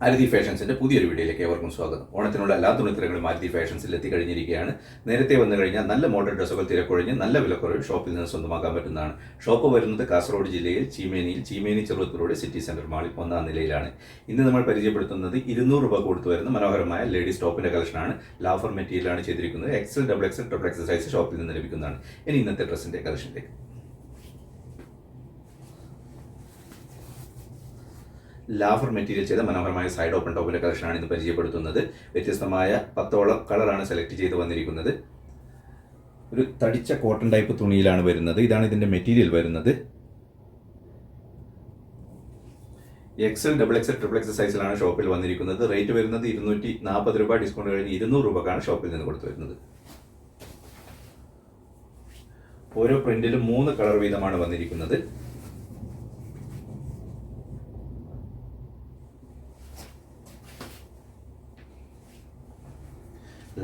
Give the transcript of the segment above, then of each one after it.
മാരുതി ഫാഷൻസിന്റെ പുതിയൊരു വീഡിയോയിലേക്ക് ഏവർക്കും സ്വാഗതം. ഓണത്തിനുള്ള എല്ലാ തുണിത്തരങ്ങളും അരുതി ഫാഷൻസിൽ എത്തിക്കഴിഞ്ഞിരിക്കുകയാണ്. നേരത്തെ വന്നു കഴിഞ്ഞാൽ നല്ല മോഡൽ ഡ്രസ്സുകൾ തിരക്കൊഴിഞ്ഞ് നല്ല വിലക്കുറവ് ഷോപ്പിൽ നിന്ന് സ്വന്തമാക്കാൻ പറ്റുന്നതാണ്. ഷോപ്പ് വരുന്നത് കാസർഗോഡ് ജില്ലയിൽ ചീമേനിയിൽ ചീമേനി ചെറുപ്പത്തിലൂടെ സിറ്റി സെന്റർ മാളിൽ ഒന്നാം നിലയിലാണ്. ഇന്ന് നമ്മൾ പരിചയപ്പെടുത്തുന്നത് ഇരുന്നൂറ് രൂപ കൊടുത്തു വരുന്ന മനോഹരമായ ലേഡീസ് ടോപ്പിന്റെ കളക്ഷനാണ്. ലാഫർ മെറ്റീരിയലാണ് ചെയ്തിരിക്കുന്നത്. XL double XL triple XL size ഷോപ്പിൽ നിന്ന് ലഭിക്കുന്നതാണ്. ഇനി ഇന്നത്തെ ഡ്രസ്സിന്റെ കളക്ഷനിലേക്ക്. ലാഫർ മെറ്റീരിയൽ ചെയ്ത മനോഹരമായ സൈഡ് ഓപ്പൺ ടോപ്പിന്റെ കളക്ഷനാണ് ഇന്ന് പരിചയപ്പെടുത്തുന്നത്. വ്യത്യസ്തമായ പത്തോളം കളറാണ് സെലക്ട് ചെയ്ത് വന്നിരിക്കുന്നത്. ഒരു തടിച്ച കോട്ടൺ ടൈപ്പ് തുണിയിലാണ് വരുന്നത്. ഇതാണ് ഇതിന്റെ മെറ്റീരിയൽ വരുന്നത്. XL double XL triple XL സൈസിലാണ് ഷോപ്പിൽ വന്നിരിക്കുന്നത്. റേറ്റ് വരുന്നത് ഇരുന്നൂറ്റി നാൽപ്പത് രൂപ ഡിസ്കൗണ്ട് കഴിഞ്ഞ് ഇരുന്നൂറ് രൂപക്കാണ് ഷോപ്പിൽ നിന്ന് കൊടുത്തു വരുന്നത്. ഓരോ പ്രിന്റിലും മൂന്ന് കളർ വീതമാണ് വന്നിരിക്കുന്നത്.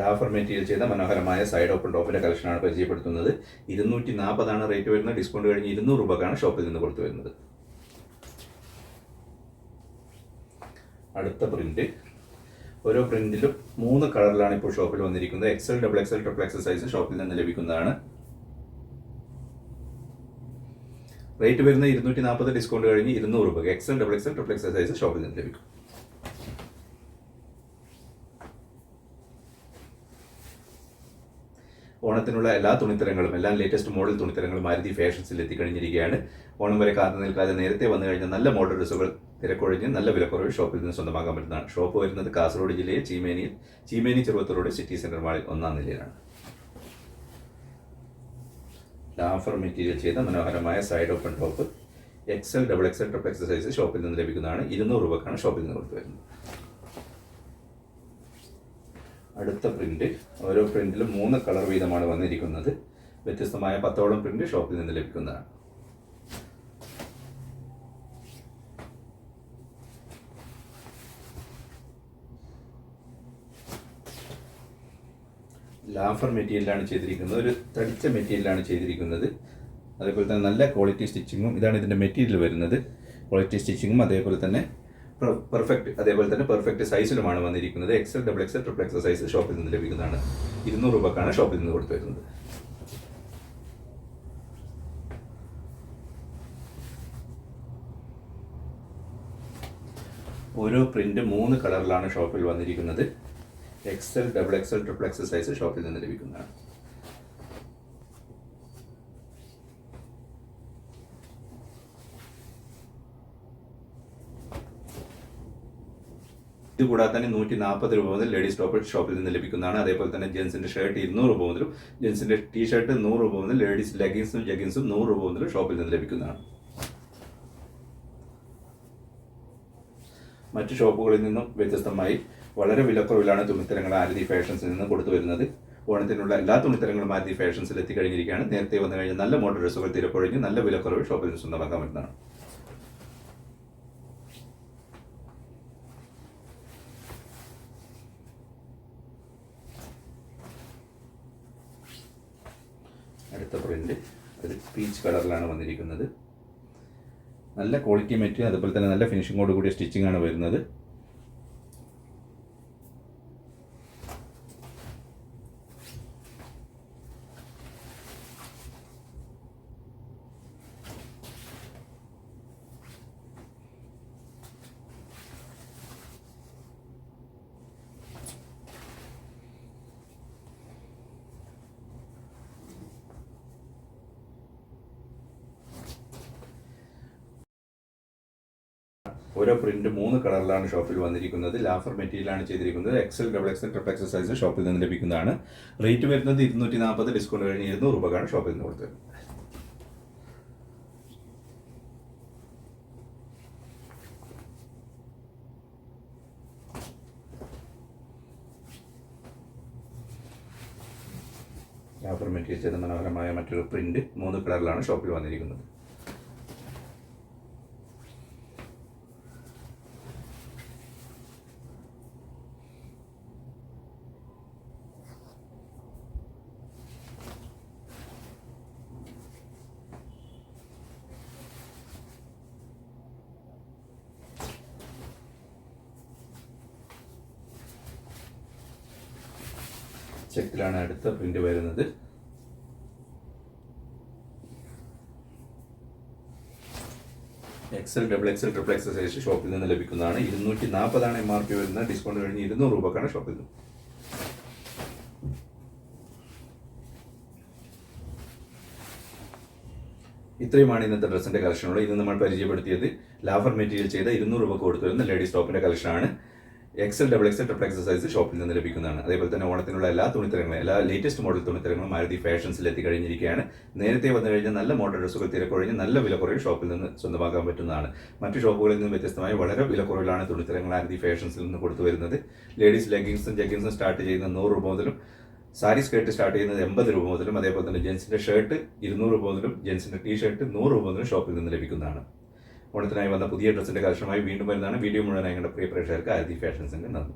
ലാഫർ മെറ്റീരിയൽ ചെയ്ത മനോഹരമായ സൈഡ് ഓപ്പൺ ടോപ്പിന്റെ കളക്ഷനാണ് പരിചയപ്പെടുത്തുന്നത്. ഇരുന്നൂറ്റി നാൽപ്പതാണ് റേറ്റ് വരുന്നത്. ഡിസ്കൗണ്ട് കഴിഞ്ഞ് ഇരുന്നൂറ് രൂപക്കാണ് ഷോപ്പിൽ നിന്ന് കൊടുത്തു വരുന്നത്. അടുത്ത പ്രിന്റ് ഓരോ പ്രിന്റിലും മൂന്ന് കളറിലാണ് ഇപ്പോൾ ഷോപ്പിൽ വന്നിരിക്കുന്നത്. XL double XL triple XL size ഷോപ്പിൽ നിന്ന് ലഭിക്കുന്നതാണ്. റേറ്റ് വരുന്നത് ഇരുന്നൂറ്റി നാൽപ്പത് ഡിസ്കൗണ്ട് കഴിഞ്ഞ് ഇരുന്നൂറ് രൂപ XL double XL triple XL size ഷോപ്പിൽ നിന്ന് ലഭിക്കും. ഓണത്തിനുള്ള എല്ലാ തുണിത്തരങ്ങളും എല്ലാ ലേറ്റസ്റ്റ് മോഡൽ തുണിത്തരങ്ങളും മാരുതി ഫാഷൻസിൽ എത്തിക്കഴിഞ്ഞിരിക്കുകയാണ്. ഓണം വരെ കാത്തു നിൽക്കാതെ നേരത്തെ വന്നു കഴിഞ്ഞാൽ നല്ല മോഡൽ ഡ്രസ്സുകൾ തിരക്കൊഴിഞ്ഞ് നല്ല വിലക്കുറവ് ഷോപ്പിൽ നിന്ന് സ്വന്തമാക്കാൻ പറ്റുന്നതാണ്. ഷോപ്പ് വരുന്നത് കാസർഗോഡ് ജില്ലയിൽ ചീമേനിയിൽ ചീമേനി ചെറുപ്പത്തൂരോട് സിറ്റി സെന്റർ മാളിൽ ഒന്നാം നിലയിലാണ്. ലാഫർ മെറ്റീരിയൽ ചെയ്ത മനോഹരമായ side open top XL double XL triple exercise ഷോപ്പിൽ നിന്ന് ലഭിക്കുന്നതാണ്. ഇരുന്നൂറ് രൂപക്കാണ് ഷോപ്പിൽ നിന്ന് കൊടുത്തു വരുന്നത് അടുത്ത പ്രിന്റ് ഓരോ പ്രിന്റിലും മൂന്ന് കളർ വീതമാണ് വന്നിരിക്കുന്നത്. വ്യത്യസ്തമായ പത്തോളം പ്രിന്റ് ഷോപ്പിൽ നിന്ന് ലഭിക്കുന്നതാണ്. ലാഫർ മെറ്റീരിയലാണ് ചെയ്തിരിക്കുന്നത്. ഒരു തടിച്ച മെറ്റീരിയലാണ് ചെയ്തിരിക്കുന്നത്. അതേപോലെ തന്നെ നല്ല ക്വാളിറ്റി സ്റ്റിച്ചിങ്ങും ഇതാണ് ഇതിന്റെ മെറ്റീരിയൽ വരുന്നത്. ക്വാളിറ്റി സ്റ്റിച്ചിങ്ങും അതേപോലെ തന്നെ പെർഫെക്റ്റ് അതേപോലെ തന്നെ പെർഫെക്റ്റ് സൈസിലുമാണ് വന്നിരിക്കുന്നത്. XL double XL triple XL size ഷോപ്പിൽ നിന്ന് ലഭിക്കുന്നതാണ്. ഇരുന്നൂറ് രൂപക്കാണ് ഷോപ്പിൽ നിന്ന് കൊടുത്തു വരുന്നത് ഓരോ പ്രിന്റ് മൂന്ന് കളറിലാണ് ഷോപ്പിൽ വന്നിരിക്കുന്നത്. XL double XL triple XL size ഷോപ്പിൽ നിന്ന് ലഭിക്കുന്നതാണ്. ഇത് കൂടാതെ തന്നെ നൂറ്റി നാൽപ്പത് രൂപ മുതൽ ലേഡീസ് ടോപ്പ് ഷോപ്പിൽ നിന്ന് ലഭിക്കുന്നതാണ്. അതേപോലെ തന്നെ ജെൻസിന്റെ ഷർട്ട് ഇരുന്നൂറ് രൂപ മുതലും ജെൻസിന്റെ ടീ ഷർട്ട് നൂറ് രൂപ മുതൽ ലേഡീസ് ലെഗിൻസും ജഗിൻസും നൂറ് രൂപ മുതൽ ഷോപ്പിൽ നിന്ന് ലഭിക്കുന്നതാണ്. മറ്റു ഷോപ്പുകളിൽ നിന്നും വ്യത്യസ്തമായി വളരെ വിലക്കുറവിലാണ് തുണിത്തരങ്ങൾ ആരതി ഫാഷൻസിൽ നിന്ന് കൊടുത്തു വരുന്നത് ഓണത്തിനുള്ള എല്ലാ തുണിത്തരങ്ങളും ആരതി ഫാഷൻസിൽ എത്തിക്കഴിഞ്ഞിരിക്കുകയാണ്. നേരത്തെ വന്നു കഴിഞ്ഞാൽ നല്ല മോഡൽ ഡ്രസ്സുകൾ തിരക്കൊഴിഞ്ഞ് നല്ല വിലക്കുറവ് ഷോപ്പിൽ നിന്ന് സ്വന്തമാക്കാൻ പറ്റുന്നതാണ്. അടുത്ത പ്രിന്റ് ഒരു പീച്ച് കളറിലാണ് വന്നിരിക്കുന്നത്. നല്ല ക്വാളിറ്റി മെറ്റീരിയൽ അതുപോലെ തന്നെ നല്ല ഫിനിഷിംഗോട് കൂടിയ സ്റ്റിച്ചിങ് ആണ് വരുന്നത്. ഓരോ പ്രിന്റ് മൂന്ന് കളറിലാണ് ഷോപ്പിൽ വന്നിരിക്കുന്നത്. ലാഫർ മെറ്റീരിയലാണ് ചെയ്തിരിക്കുന്നത്. XL double XL triple XL size ഷോപ്പിൽ നിന്ന് ലഭിക്കുന്നതാണ്. റേറ്റ് വരുന്നത് ഇരുന്നൂറ്റി നാൽപ്പത് ഡിസ്കൗണ്ട് കഴിഞ്ഞ് ഇരുന്നൂറ് രൂപക്കാണ് ഷോപ്പിൽ നിന്ന് കൊടുത്തത്. ലാഫർ മെറ്റീരിയൽ ചെയ്ത മനോഹരമായ മറ്റൊരു പ്രിന്റ് മൂന്ന് കളറിലാണ് ഷോപ്പിൽ വന്നിരിക്കുന്നത്. ചെക്കിലാണ് അടുത്ത പ്രിന്റ് വരുന്നത്. XL double XL triple XL size ഷോപ്പിൽ നിന്ന് ലഭിക്കുന്നതാണ്. ഇരുന്നൂറ്റി നാൽപ്പതാണ് എം ആർ പി വരുന്നത്. ഡിസ്കൗണ്ട് കഴിഞ്ഞ് ഇരുന്നൂറ് രൂപക്കാണ് ഷോപ്പിൽ നിന്ന് ഇത്രയുമാണ് ഇന്നത്തെ ഡ്രസ്സിന്റെ കളക്ഷനുള്ളത് ഇന്ന് നമ്മൾ പരിചയപ്പെടുത്തിയത് ലാഫർ മെറ്റീരിയൽ ചെയ്ത ഇരുന്നൂറ് രൂപ കൊടുത്തു വരുന്ന ലേഡീസ് ടോപ്പിന്റെ കളക്ഷനാണ് XL double XL triple XL size ഷോപ്പിൽ നിന്ന് ലഭിക്കുന്നതാണ്. അതേപോലെ തന്നെ ഓണത്തിനുള്ള എല്ലാ തുണിത്തരങ്ങളും എല്ലാ ലേറ്റസ്റ്റ് മോഡൽ തുണിത്തരങ്ങളും മാരുതി ഫാഷൻസിൽ എത്തിക്കഴിഞ്ഞിരിക്കുകയാണ്. നേരത്തെ വന്നു കഴിഞ്ഞാൽ നല്ല മോഡൽ ഡ്രസ്സുകൾ തിരക്കൊഴിഞ്ഞ് നല്ല വിലക്കുറവിൽ ഷോപ്പിൽ നിന്ന് സ്വന്തമാക്കാൻ പറ്റുന്നതാണ്. മറ്റു ഷോപ്പുകളിൽ നിന്ന് വ്യത്യസ്തമായി വളരെ വിലക്കുറവിലാണ് തുണിത്തരങ്ങൾ മാരുതി ഫാഷൻസിൽ നിന്ന് കൊടുത്തു വരുന്നത്. ലേഡീസ് ലെഗിങ്സും ജഗ്ഗിങ്സും സ്റ്റാർട്ട് ചെയ്യുന്ന നൂറ് രൂപ മുതലും സാരി സ്കേർട്ട് സ്റ്റാർട്ട് ചെയ്യുന്നത് എൺപത് രൂപ മുതലും അതേപോലെ തന്നെ ജെൻസിന്റെ ഷർട്ട് ഇരുന്നൂറ് രൂപ മുതലും ജെൻസിന്റെ ടീ ഷർട്ട് നൂറ് രൂപ മുതലും ഷോപ്പിൽ നിന്ന് ലഭിക്കുന്നതാണ്. ഓണത്തിനായി വന്ന പുതിയ ഡ്രസ്സിന്റെ കളക്ഷനുമായി വീണ്ടും വരുന്നതാണ് വീഡിയോ മുഴുവനായി ഞങ്ങളുടെ പ്രിയ പ്രേക്ഷകർക്ക് ആരതി ഫാഷൻസിന്റെ നന്ദി.